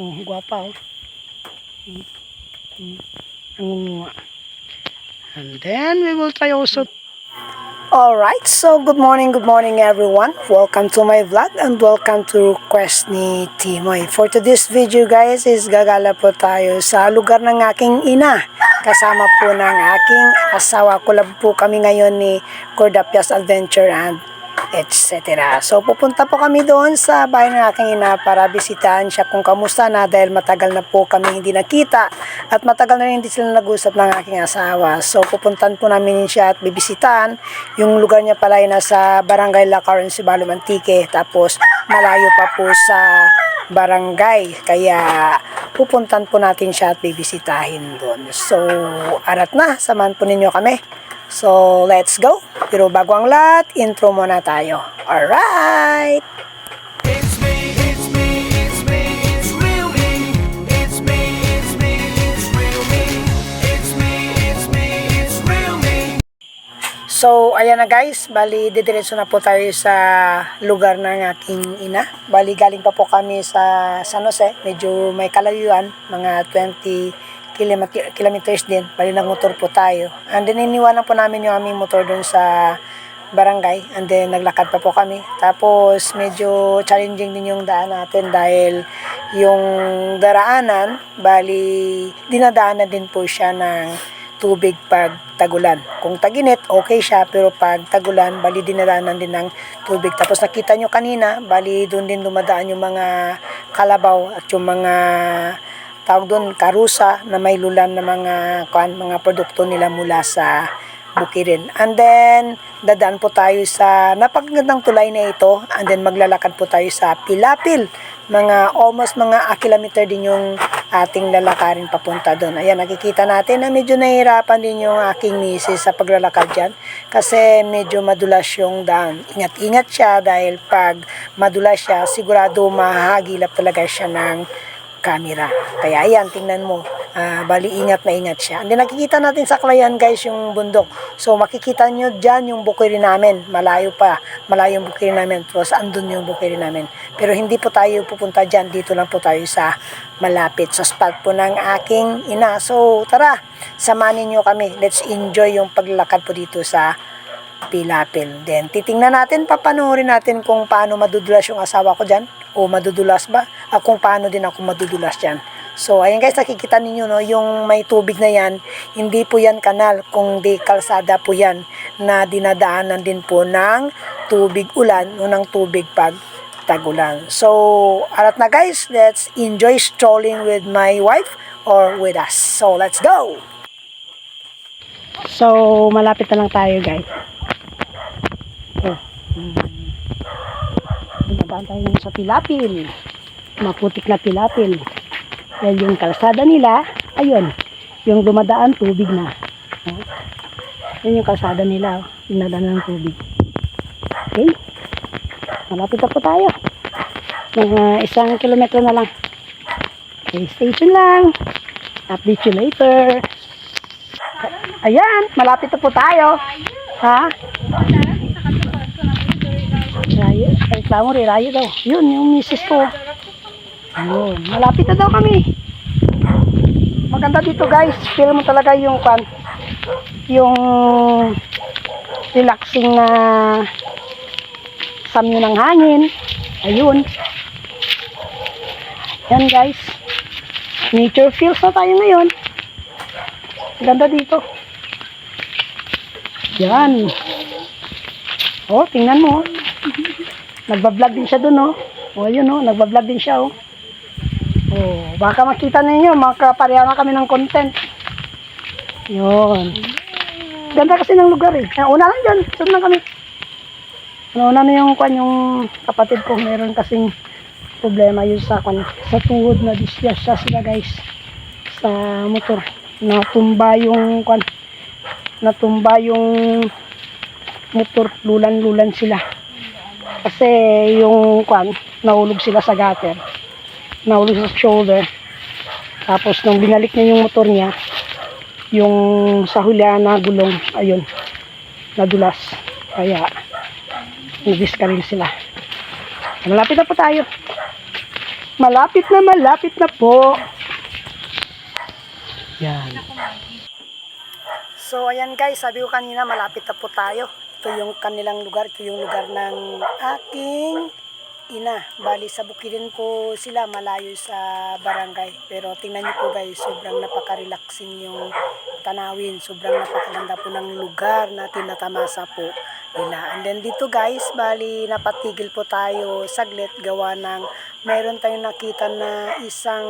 Oh, gwapa oh. Mm. Mm. Nangunguha. And then we will try also Alright, so good morning, good morning everyone. Welcome to my vlog and welcome to request ni Timoy. For today's video guys is gagala po tayo sa lugar ng aking ina. Kasama po ng aking asawa. Kulab po kami ngayon ni Cordapias Adventure and etc. So pupunta po kami doon sa bahay ng aking ina para bisitahan siya kung kamusta na dahil matagal na po kami hindi nakita at matagal na rin hindi sila nag-usap ng aking asawa. So pupuntan po namin siya at bibisitahan. Yung lugar niya pala ay nasa Barangay Lacaron, Sibalo, Mantique. Tapos malayo pa po sa barangay. Kaya pupuntan po natin siya at bibisitahin doon. So arat na, samahan po ninyo kami. So, let's go. Pero bago ang lahat, intro muna tayo. Alright! It's me, it's me, it's me, it's real me. It's me, it's me, it's real me. It's me, it's me, it's real me. So, ayan na guys. Bali, didiretso na po tayo sa lugar ng aking ina. Bali, galing pa po kami sa San Jose. Medyo may kalayuan, mga 20 kilomet- kilometers din. Bali, nagmotor po tayo. And then, iniwanan po namin yung aming motor dun sa barangay. And then, naglakad pa po kami. Tapos, medyo challenging din yung daan natin dahil yung daraanan, bali, dinadaanan din po siya ng tubig pag tagulan. Kung taginit, okay siya, pero pag tagulan, bali dinadaanan din ng tubig. Tapos nakita nyo kanina, bali doon din dumadaan yung mga kalabaw at yung mga tawag doon, karusa na may lulan na mga, kuan, mga produkto nila mula sa bukirin. And then, dadaan po tayo sa napakagandang tulay na ito. And then, maglalakad po tayo sa Pilapil. Mga almost mga a kilometer din yung ating lalakarin papunta doon. Ayan, nakikita natin na medyo nahihirapan din yung aking misis sa paglalakad dyan. Kasi medyo madulas yung daan. Ingat-ingat siya dahil pag madulas siya, sigurado mahagilap talaga siya ng camera. Kaya ayan, tingnan mo. Ah, bali, ingat na ingat siya. And then nakikita natin sa klayan guys yung bundok. So makikita nyo dyan yung bukiri namin. Malayo pa. Malayo yung bukiri namin. Tapos andun yung bukiri namin. Pero hindi po tayo pupunta dyan. Dito lang po tayo sa malapit. Sa spot po ng aking ina. So tara, samanin nyo kami. Let's enjoy yung paglalakad po dito sa Pilapil. Then, titingnan natin, papanoorin natin kung paano madudulas yung asawa ko dyan. O madudulas ba? At kung paano din ako madudulas dyan. So, ayan guys, nakikita ninyo, no, yung may tubig na yan, hindi po yan kanal, kung di kalsada po yan, na dinadaanan din po ng tubig ulan o ng tubig pag tagulan. So, arat na guys, let's enjoy strolling with my wife or with us. So, let's go! So, malapit na lang tayo guys. Oh. Dumadaan tayo sa Pilapil. Maputik na Pilapil. Yan yung kalsada nila. Ayun. Yung dumadaan, tubig na. Oh. Yan yung kalsada nila. Oh. Dinadaan ng tubig. Okay. Malapit na tayo. Mga isang kilometro na lang. Okay, station lang. Update you later. Ayan, malapit na po tayo. Ha? Rayo, ay reklamo rin, rayo daw. Yun, yung misis ko. Yun, malapit na daw kami. Maganda dito guys, feel mo talaga yung kan, yung relaxing na samyo ng hangin. Ayun. Yan guys. Nature feels na tayo ngayon. Ganda dito. Yan. Oh, tingnan mo. Nagbablog din siya dun, oh. Oh, yun, oh. Nagbablog din siya, oh. Oh, baka makita ninyo, makapareha na kami ng content. Yun. Ganda kasi ng lugar, eh. Kaya una lang dyan. Saan na kami? Una na yung, kwan, yung kapatid ko. Meron kasing problema yun sa, kwan, sa tuhod na disyasya sila, guys. Sa motor. Natumba yung, kwan, natumba yung motor, lulan-lulan sila. Kasi yung kwan, nahulog sila sa gutter. Nahulog sa shoulder. Tapos nung binalik niya yung motor niya, yung sa hulihan na gulong, ayun, nadulas. Kaya, nag-discarrel sila. Malapit na po tayo. Malapit na malapit na po. Yan. So, ayan guys, sabi ko kanina, malapit na po tayo. Ito yung kanilang lugar, ito yung lugar ng aking ina. Bali, sa Bukidin po sila, malayo sa barangay. Pero tingnan niyo po guys, sobrang napaka-relaxing yung tanawin. Sobrang napakaganda po ng lugar na tinatamasa po nila. And then dito guys, bali, napatigil po tayo saglit gawa ng meron tayong nakita na isang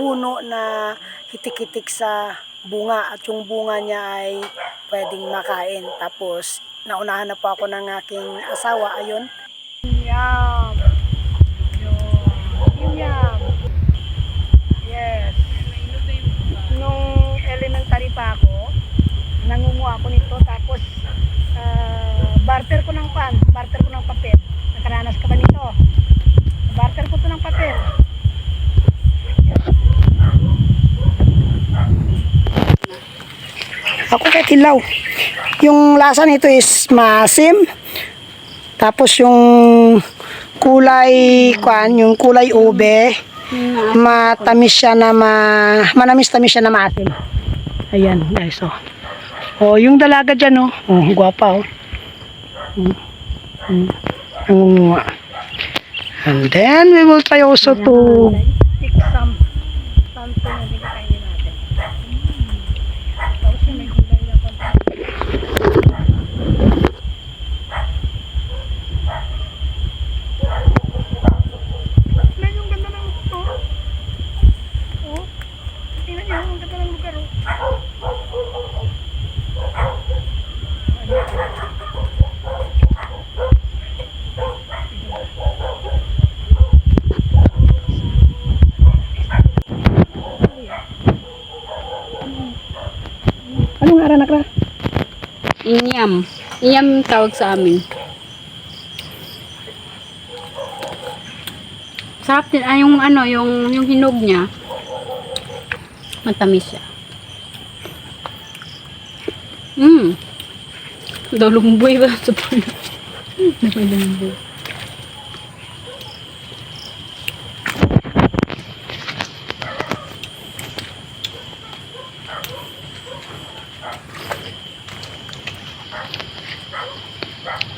puno na hitik-hitik sa bunga at yung bunga niya ay pwedeng makain. Tapos, naunahan na po ako ng aking asawa. Ayun. Yum! Yum! Yum! Yes. Nung elementary pa ako, nangunguha ako nito. Tapos, ah, barter ko ng pan, barter ko ng papel. Nakaranas ka ba nito? Barter ko to ng papel. Tilaw. Yung lasa nito is maasim. Tapos yung kulay kwan, yung kulay ube, matamis siya na ma, manamis tamis siya na maasim. Ayan, guys, oh. Oh, yung dalaga dyan, oh. Oh, gwapa, oh. Mm. Mm. Nangunguha. And then, we will try also to pick some something na hindi kainin natin. Tapos yung may gulay na konti. Tingnan yung ganda ng ito. Oh. Tingnan niyo, ang ganda ng lugar, oh. Anong araw na ka? Inyam. Inyam tawag sa amin. Sarap din. Ay, yung ano, yung, yung hinog niya. Matamis siya. Mmm. Daw lumboy ba? Sa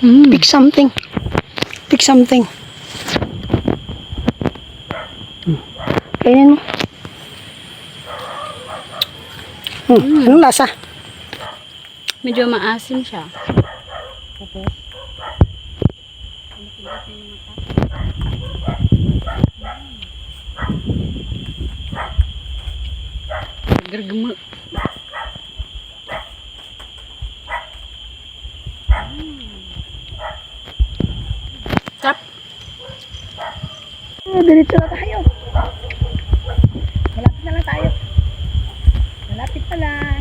Mm. Pick something. Pick something. Hmm. Kainin mo. Hmm. Anong lasa? Medyo maasim siya. Gargamel. Sarap. Oh, diretso na tayo. Malapit na lang tayo. Malapit na lang.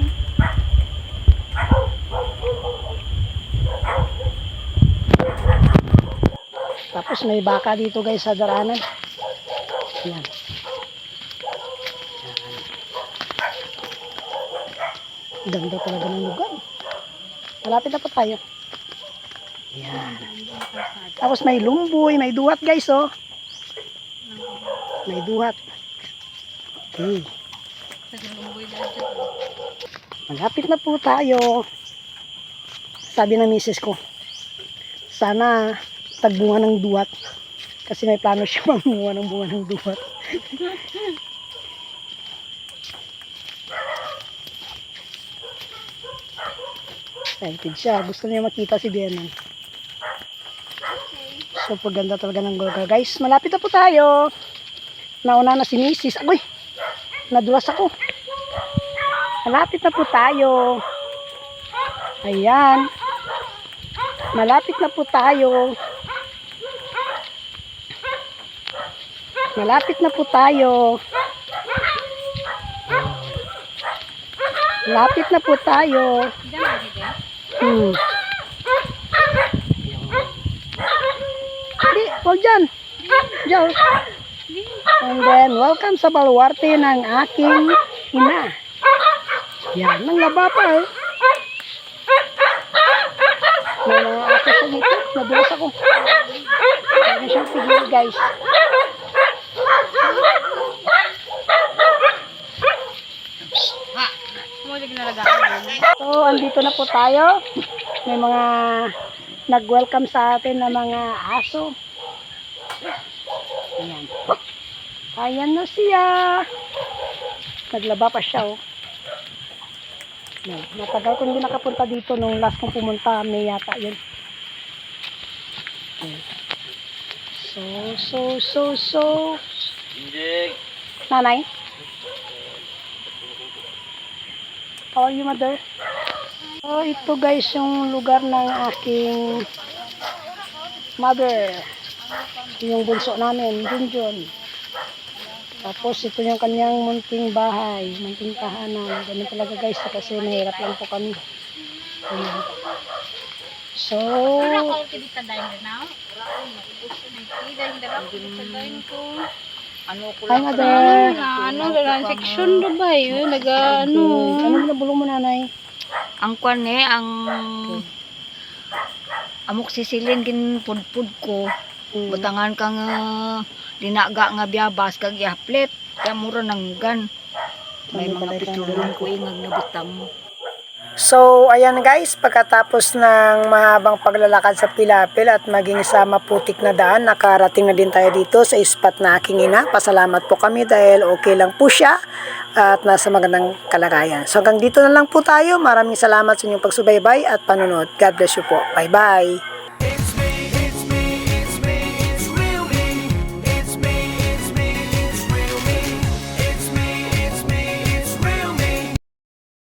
Tapos may baka dito guys sa daranan. Yan. Yan. Ganda talaga ng lugar. Malapit na pa tayo. Yan. Tapos may lumboy, may duhat guys oh. May duhat. Okay. Malapit na po tayo. Sabi ng misis ko, sana tagbunga ng duhat. Kasi may plano siya manguha ng bunga ng duhat. Excited siya. Gusto niya makita si Benon. Super ganda talaga ng lugar. Guys, malapit na po tayo. Nauna na si Mrs. Agoy, nadulas ako. Malapit na po tayo. Ayan. Malapit na po tayo. Malapit na po tayo. Malapit na po tayo. Hmm. Hindi, huwag dyan. And then, welcome sa baluarte ng aking ina. Yan, nang laba pa eh. May mga aso sa ngiti. Nadulas ako. Meron siyang pigil, guys. So, andito na po tayo. May mga nag-welcome sa atin na mga aso. Ayan na siya. Naglaba pa siya, oh. Ayan. Matagal ko hindi nakapunta dito nung last kong pumunta. May yata yun. Ayan. So, so, so, so. Nanay? How are you, mother? So, ito guys yung lugar ng aking mother. Yung bunso namin, Junjun. Tapos ito yung kanyang munting bahay, munting tahanan. Ganun talaga guys kasi mahirap lang po kami. Ayan. So, hi mother. Na ano dalan section do ba yun? Naga ano. Ano binabulong mo nanay? ang kwan eh, ang amok sisilin gin pudpud ko. Mm. Butangan ka nga dinaga nga biyabas kag ihaplet. Kaya mura nang gan. May mga pitulong ko ingag na butam. So, ayan guys, pagkatapos ng mahabang paglalakad sa Pilapil at maging sa maputik na daan, nakarating na din tayo dito sa ispat na aking ina. Pasalamat po kami dahil okay lang po siya at nasa magandang kalagayan. So, hanggang dito na lang po tayo. Maraming salamat sa inyong pagsubaybay at panunod. God bless you po. Bye-bye!